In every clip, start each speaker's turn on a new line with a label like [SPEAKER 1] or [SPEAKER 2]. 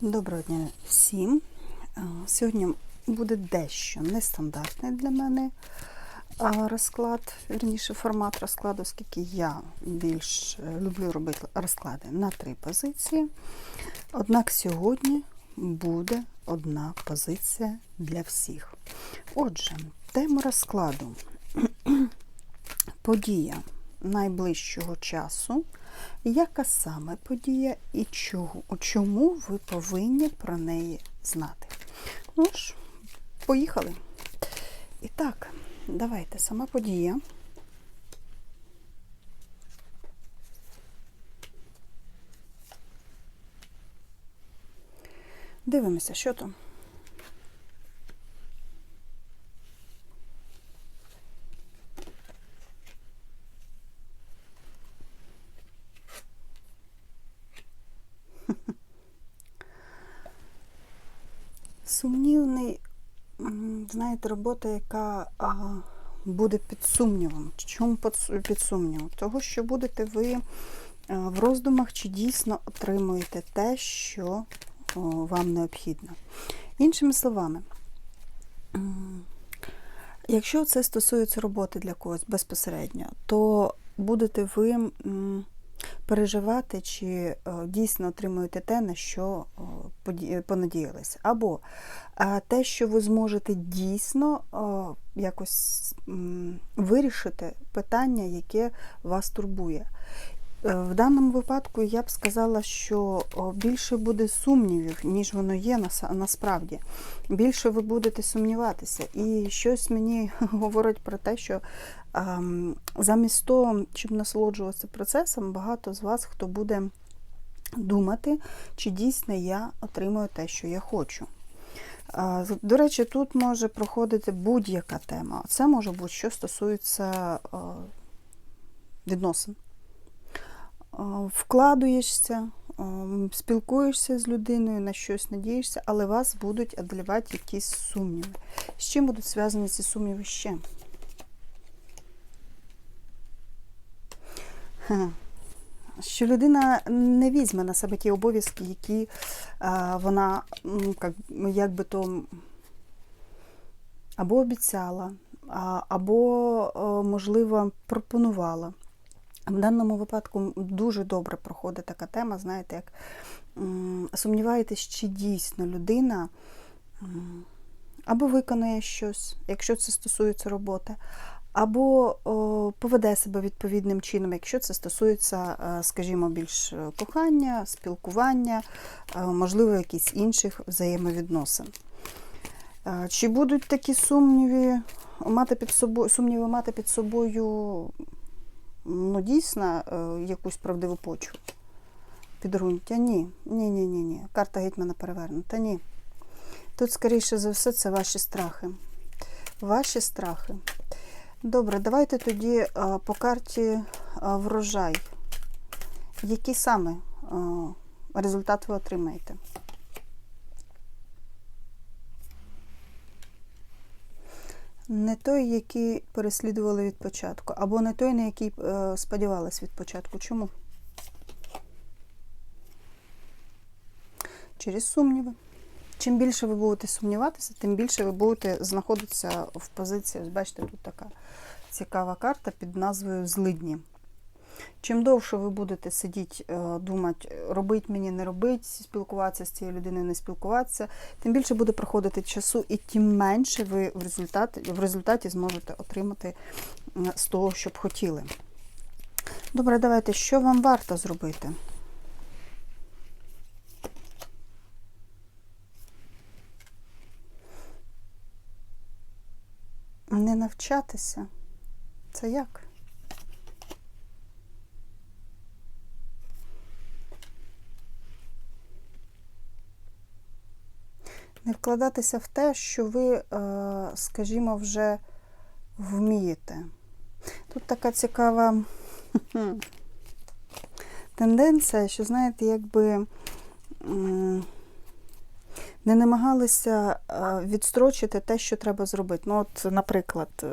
[SPEAKER 1] Доброго дня всім. Е, Сьогодні буде дещо нестандартний для мене е, розклад, вірніше формат розкладу, оскільки я більш е, люблю робити розклади на три позиції. Однак сьогодні буде одна позиція для всіх. Отже, тема розкладу подія найближчого часу. Яка саме подія і чому ви повинні про неї знати? Ну ж, поїхали. І так, давайте сама подія. Дивимося, що там. Знаєте, робота, яка буде під сумнівом. Чому під сумнівом? Того, що будете ви в роздумах, чи дійсно отримуєте те, що вам необхідно. Іншими словами, якщо це стосується роботи для когось безпосередньо, то будете ви. Переживати, чи е, дійсно отримуєте те, на що е, понадіялися. Або е, те, що ви зможете дійсно якось вирішити питання, яке вас турбує. В даному випадку я б сказала, що більше буде сумнівів, ніж воно є насправді. Більше ви будете сумніватися. І щось мені говорить про те, що замість того, щоб насолоджуватися процесом, багато з вас хто буде думати, чи дійсно я отримую те, що я хочу. До речі, тут може проходити будь-яка тема. Це може бути, що стосується відносин. Вкладуєшся, спілкуєшся з людиною, на щось надієшся, але вас будуть одолівати якісь сумніви. З чим будуть зв'язані ці сумніви ще? Що людина не візьме на себе ті обов'язки, які вона як, би то або обіцяла, або, можливо, пропонувала. В даному випадку дуже добре проходить така тема, знаєте, як сумніваєтесь, чи дійсно людина або виконає щось, якщо це стосується роботи, або поведе себе відповідним чином, якщо це стосується, е, скажімо, більш е, кохання, спілкування, е, можливо, якісь інших взаємовідносин. Чи будуть такі сумніви мати під собою, сумніви мати під собою ну, дійсно е, якусь правдиву почву? Підґрунтя? Ні. Ні, ні, ні, ні. Карта гетьмана перевернута. Ні. Тут, скоріше за все, це ваші страхи. Ваші страхи. Добре, давайте тоді е, по карті е, врожай. Який саме результат ви отримаєте? Не той, який переслідували від початку, або не той, на який е, сподівалися від початку. Чому? Через сумніви. Чим більше ви будете сумніватися, тим більше ви будете знаходитися в позиції. Ось бачите, тут така цікава карта під назвою Злидні. Чим довше ви будете сидіти, е, думати, робить мені, не робить, спілкуватися з цією людиною, не спілкуватися, тим більше буде проходити часу, і тим менше ви в результаті, в результаті зможете отримати з того, що б хотіли. Добре, давайте, що вам варто зробити? Не навчатися. Це як? Вкладатися в те, що ви, е, скажімо, вже вмієте. Тут така цікава тенденція, що, знаєте, якби не намагалися е, відстрочити те, що треба зробити. Ну, от, наприклад, е,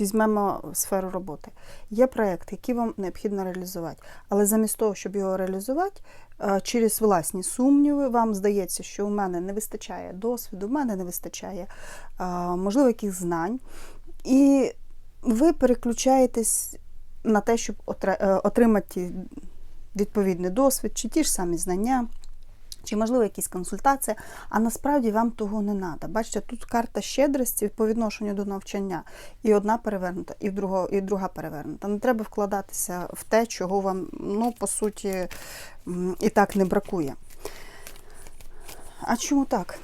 [SPEAKER 1] візьмемо сферу роботи. Є проєкт, який вам необхідно реалізувати, але замість того, щоб його реалізувати, е, через власні сумніви, вам здається, що у мене не вистачає досвіду, у мене не вистачає, можливо, яких знань. І ви переключаєтесь на те, щоб отримати відповідний досвід, чи ті ж самі знання, чи, можливо, якісь консультації, а насправді вам того не треба. Бачите, тут карта щедрості по відношенню до навчання. І одна перевернута, і, друга, і друга перевернута. Не треба вкладатися в те, чого вам, ну, по суті, і так не бракує. А чому так?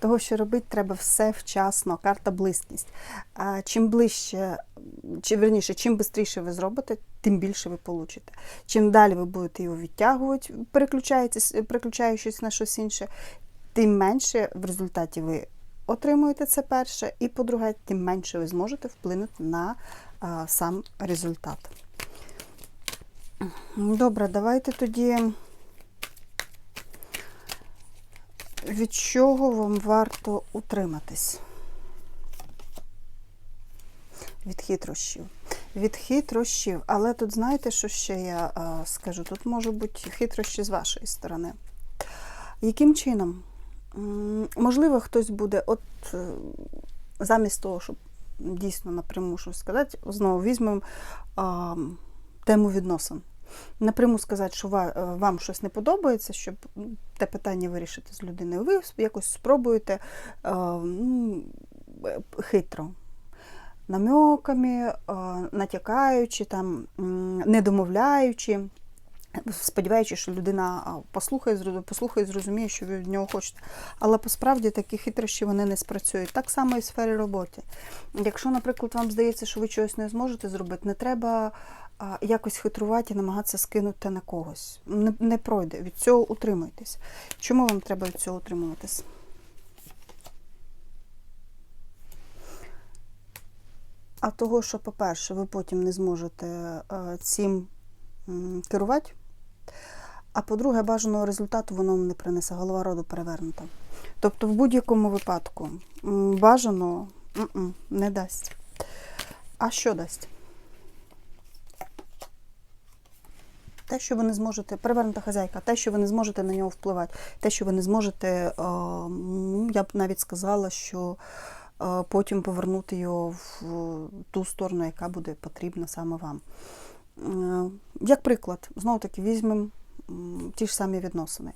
[SPEAKER 1] Того, що робити, треба все вчасно, карта близькість. А чим ближче, чи верніше, чим швидше ви зробите, тим більше ви получите. Чим далі ви будете його відтягувати, переключаючись на щось інше, тим менше в результаті ви отримуєте це перше, і, по-друге, тим менше ви зможете вплинути на а, сам результат. Добре, давайте тоді. Від чого вам варто утриматись? Від хитрощів. Від хитрощів. Але тут знаєте, що ще я скажу? Тут можуть бути хитрощі з вашої сторони. Яким чином? Можливо, хтось буде, от е, замість того, щоб дійсно напряму щось сказати, знову візьмемо тему відносин напряму сказати, що е, вам щось не подобається, щоб те питання вирішити з людиною, ви якось спробуєте е, ну, е, хитро. Намеками, натякаючи, там, не домовляючи, сподіваючись, що людина послухає, послухає, зрозуміє, що ви від нього хочете. Але посправді такі хитрощі вони не спрацюють. Так само і в сфері роботи. Якщо, наприклад, вам здається, що ви чогось не зможете зробити, не треба якось хитрувати і намагатися скинути на когось. Не, не пройде. Від цього утримуйтесь. Чому вам треба від цього утримуватись? А того, що, по-перше, ви потім не зможете е, цим керувати. А по-друге, бажаного результату воно не принесе, голова роду перевернута. Тобто, в будь-якому випадку м, не дасть. А що дасть? Те, що ви не зможете, перевернута хазяйка, те, що ви не зможете на нього впливати, те, що ви не зможете, е, ну, я б навіть сказала, що е, потім повернути його в ту сторону, яка буде потрібна саме вам. Е, Як приклад, знову таки візьмемо ті ж самі відносини.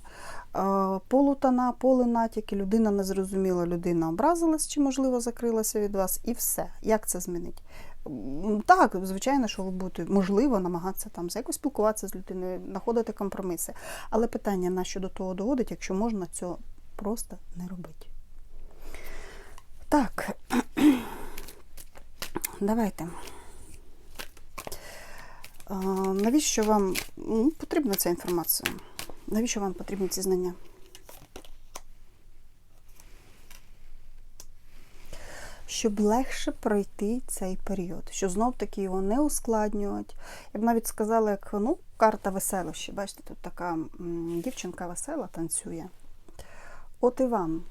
[SPEAKER 1] Е, Полутона, полинатяки, людина не зрозуміла, людина образилась чи, можливо, закрилася від вас, і все. Як це змінить? Так, звичайно, що ви будете, можливо, намагатися там якось спілкуватися з людиною, знаходити компроміси. Але питання, на що до того доводить, якщо можна цього просто не робити. Так, давайте. Навіщо вам м, потрібна ця інформація? Навіщо вам потрібні ці знання? Щоб легше пройти цей період, що знов таки його не ускладнювати. Я б навіть сказала, як ну, карта веселощі. Бачите, тут така дівчинка весела танцює. От і вам,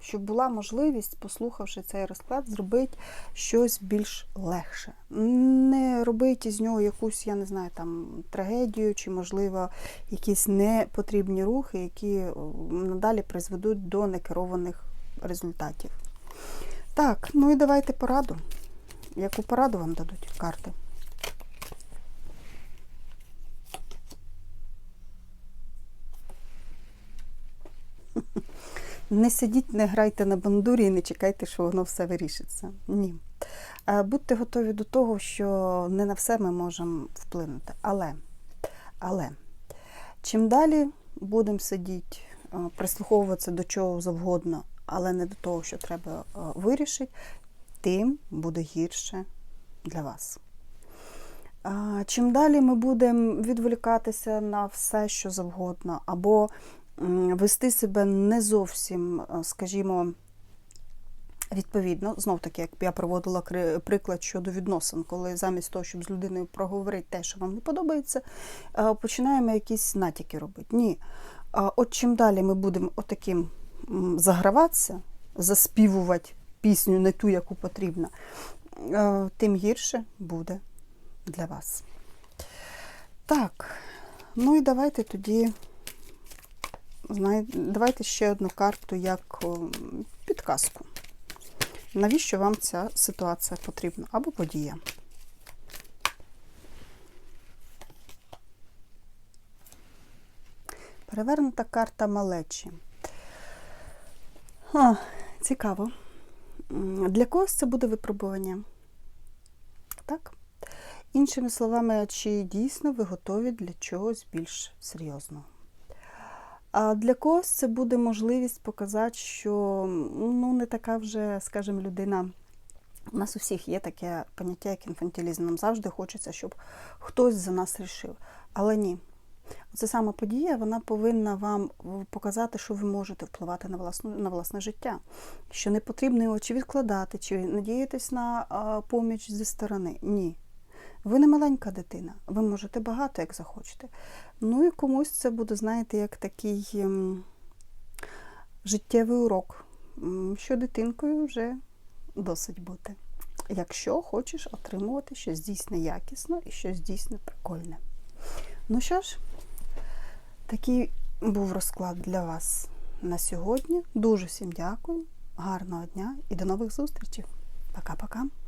[SPEAKER 1] щоб була можливість, послухавши цей розклад, зробити щось більш легше. Не робити з нього якусь, я не знаю, там трагедію, чи, можливо, якісь непотрібні рухи, які надалі призведуть до некерованих результатів. Так, ну і давайте пораду. Яку пораду вам дадуть карти? Не сидіть, не грайте на бандурі і не чекайте, що воно все вирішиться. Ні. Е, Будьте готові до того, що не на все ми можемо вплинути. Але, але чим далі будемо сидіти, е, прислуховуватися до чого завгодно, але не до того, що треба е, вирішити, тим буде гірше для вас. Чим далі ми будемо відволікатися на все, що завгодно, або вести себе не зовсім, е, скажімо, Відповідно, знов таки, як я проводила приклад щодо відносин, коли замість того, щоб з людиною проговорити те, що вам не подобається, е, починаємо якісь натяки робити. Ні. От чим далі ми будемо отаким заграватися, заспівувати пісню не ту, яку потрібно, е, тим гірше буде для вас. Так, ну і давайте тоді. Давайте ще одну карту як підказку. Навіщо вам ця ситуація потрібна? Або подія? Перевернута карта малечі. А, цікаво. Для когось це буде випробування. Так? Іншими словами, чи дійсно ви готові для чогось більш серйозного? А для когось це буде можливість показати, що ну, не така вже, скажімо, людина. У нас у всіх є таке поняття, як інфантилізм. Нам завжди хочеться, щоб хтось за нас рішив. Але ні. Це сама подія, вона повинна вам показати, що ви можете впливати на власну на власне життя. Що не потрібно його чи відкладати, чи надіятись на поміч зі сторони. Ні. Ви не маленька дитина, ви можете багато, як захочете. Ну і комусь це буде, знаєте, як такий ем, життєвий урок, що дитинкою вже досить бути. Якщо хочеш отримувати щось дійсно якісно і щось дійсно прикольне. Ну що ж, такий був розклад для вас на сьогодні. Дуже всім дякую, гарного дня і до нових зустрічей. Пока-пока.